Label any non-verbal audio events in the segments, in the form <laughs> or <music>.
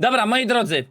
Dobra, moi drodzy.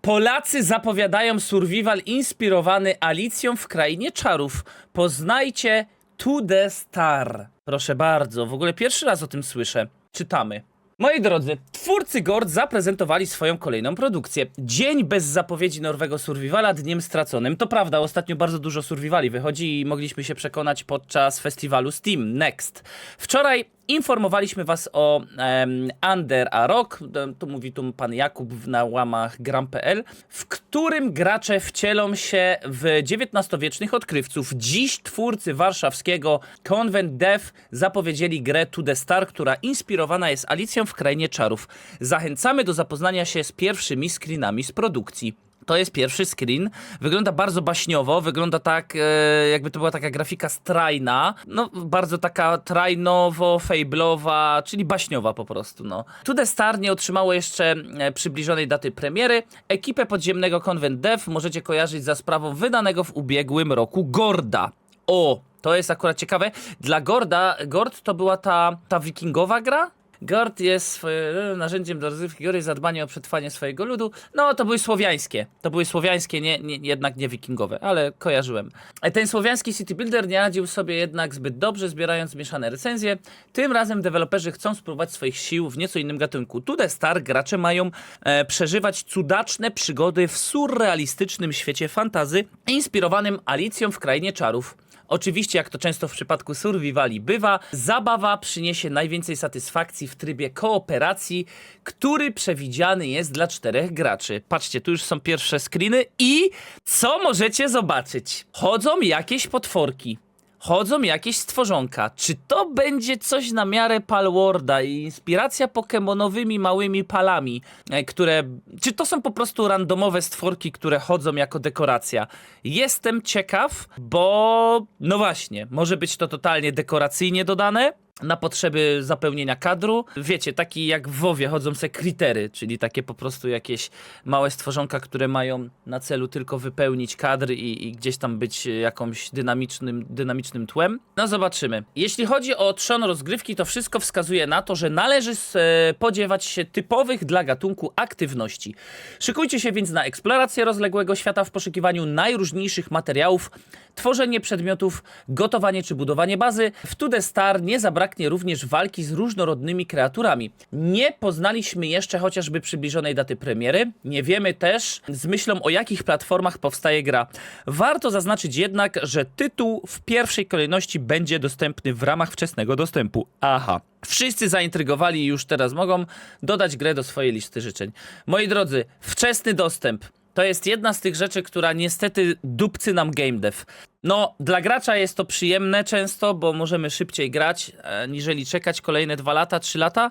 Polacy zapowiadają survival inspirowany Alicją w Krainie Czarów. Poznajcie To The Star. Proszę bardzo, w ogóle pierwszy raz o tym słyszę. Czytamy. Moi drodzy, twórcy Gord zaprezentowali swoją kolejną produkcję. Dzień bez zapowiedzi nowego survivala dniem straconym. To prawda, ostatnio bardzo dużo survivali wychodzi i mogliśmy się przekonać podczas festiwalu Steam Next. Wczoraj informowaliśmy was o em, Under a Rock, to mówi tu pan Jakub na łamach gram.pl, w którym gracze wcielą się w XIX-wiecznych odkrywców. Dziś twórcy warszawskiego Convent Dev zapowiedzieli grę To The Star, która inspirowana jest Alicją w Krainie Czarów. Zachęcamy do zapoznania się z pierwszymi screenami z produkcji. To jest pierwszy screen. Wygląda bardzo baśniowo, wygląda tak, e, jakby to była taka grafika strajna. No, bardzo taka trajnowo-fejblowa, czyli baśniowa po prostu, no. To The Star nie otrzymało jeszcze e, przybliżonej daty premiery. Ekipę podziemnego Convent Dev możecie kojarzyć za sprawą wydanego w ubiegłym roku Gorda. O, to jest akurat ciekawe. Dla Gorda, Gord to była ta, ta wikingowa gra? Gord jest swoje, narzędziem do rozrywki góry, zadbanie o przetrwanie swojego ludu. No, to były słowiańskie. To były słowiańskie, nie, nie, jednak nie wikingowe, ale kojarzyłem. E, Ten słowiański city builder nie radził sobie jednak zbyt dobrze, zbierając mieszane recenzje. Tym razem deweloperzy chcą spróbować swoich sił w nieco innym gatunku. The Star gracze mają e, przeżywać cudaczne przygody w surrealistycznym świecie fantazy, inspirowanym Alicją w Krainie Czarów. Oczywiście, jak to często w przypadku survivali bywa, zabawa przyniesie najwięcej satysfakcji w trybie kooperacji, który przewidziany jest dla czterech graczy. Patrzcie, tu już są pierwsze screeny i co możecie zobaczyć? Chodzą jakieś potworki. Chodzą jakieś stworzonka. Czy to będzie coś na miarę Palworda i inspiracja pokemonowymi małymi palami, e, które... Czy to są po prostu randomowe stworki, które chodzą jako dekoracja? Jestem ciekaw, bo... No właśnie, może być to totalnie dekoracyjnie dodane, na potrzeby zapełnienia kadru. Wiecie, taki jak w WoWie chodzą se kritery, czyli takie po prostu jakieś małe stworzonka, które mają na celu tylko wypełnić kadr i, i gdzieś tam być jakąś dynamicznym, dynamicznym tłem. No zobaczymy. Jeśli chodzi o trzon rozgrywki, to wszystko wskazuje na to, że należy spodziewać się typowych dla gatunku aktywności. Szykujcie się więc na eksplorację rozległego świata w poszukiwaniu najróżniejszych materiałów, tworzenie przedmiotów, gotowanie czy budowanie bazy. W The Star nie zabraknie również walki z różnorodnymi kreaturami. Nie poznaliśmy jeszcze chociażby przybliżonej daty premiery. Nie wiemy też z myślą o jakich platformach powstaje gra. Warto zaznaczyć jednak, że tytuł w pierwszej kolejności będzie dostępny w ramach wczesnego dostępu. Aha. Wszyscy zaintrygowali już teraz mogą dodać grę do swojej listy życzeń. Moi drodzy, wczesny dostęp. To jest jedna z tych rzeczy, która niestety dupcy nam game dev. No, dla gracza jest to przyjemne często, bo możemy szybciej grać, e, niżeli czekać kolejne dwa lata, trzy lata,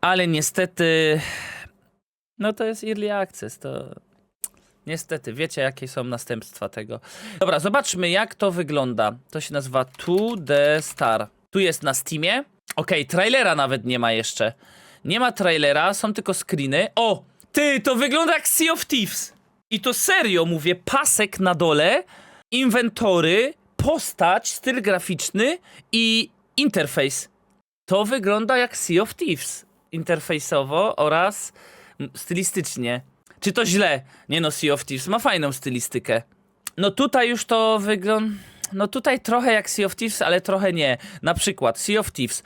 ale niestety, no to jest early access, to niestety, wiecie jakie są następstwa tego. Dobra, zobaczmy jak to wygląda. To się nazywa To The Star. Tu jest na Steamie. Okej, trailera nawet nie ma jeszcze. Nie ma trailera, są tylko screeny. O! Ty, to wygląda jak Sea of Thieves! I to serio mówię, pasek na dole, inwentory, postać, styl graficzny i interfejs. To wygląda jak Sea of Thieves. Interfejsowo oraz stylistycznie. Czy to źle? Nie no, Sea of Thieves ma fajną stylistykę. No tutaj już to wygląda... No tutaj trochę jak Sea of Thieves, ale trochę nie. Na przykład Sea of Thieves.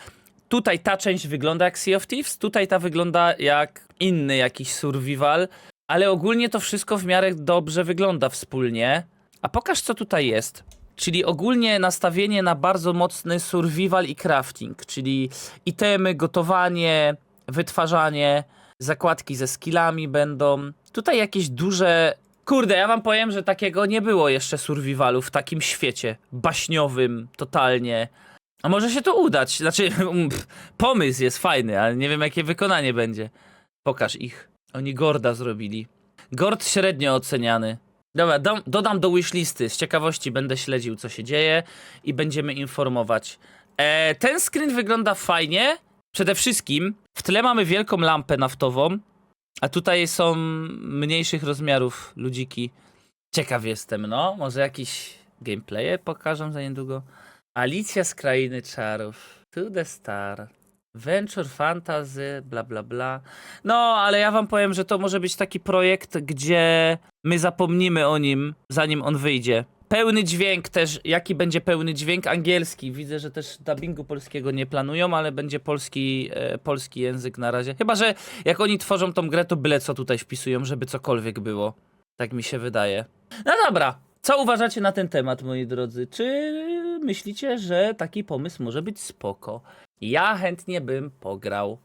Tutaj ta część wygląda jak Sea of Thieves, tutaj ta wygląda jak inny jakiś survival, ale ogólnie to wszystko w miarę dobrze wygląda wspólnie. A pokaż co tutaj jest. Czyli ogólnie nastawienie na bardzo mocny survival i crafting, czyli itemy, gotowanie, wytwarzanie, zakładki ze skillami będą. Tutaj jakieś duże. Kurde, ja wam powiem, że takiego nie było jeszcze survivalu w takim świecie baśniowym, totalnie. A może się to udać? Znaczy, <laughs> pff, pomysł jest fajny, ale nie wiem jakie wykonanie będzie. Pokaż ich. Oni Gorda zrobili. Gord średnio oceniany. Dobra, dam, dodam do wishlisty. Z ciekawości będę śledził, co się dzieje i będziemy informować. E, ten screen wygląda fajnie. Przede wszystkim w tle mamy wielką lampę naftową, a tutaj są mniejszych rozmiarów ludziki. Ciekaw jestem, no. Może jakiś gameplaye pokażą za niedługo. Alicja z Krainy Czarów. To the Star. Venture Fantasy, bla bla bla. No, ale ja wam powiem, że to może być taki projekt, gdzie my zapomnimy o nim, zanim on wyjdzie. Pełny dźwięk też, jaki będzie pełny dźwięk angielski. Widzę, że też dubbingu polskiego nie planują, ale będzie polski, e, polski język na razie. Chyba, że jak oni tworzą tą grę, to byle co tutaj wpisują, żeby cokolwiek było. Tak mi się wydaje. No dobra, co uważacie na ten temat, moi drodzy? Czy myślicie, że taki pomysł może być spoko? Ja chętnie bym pograł.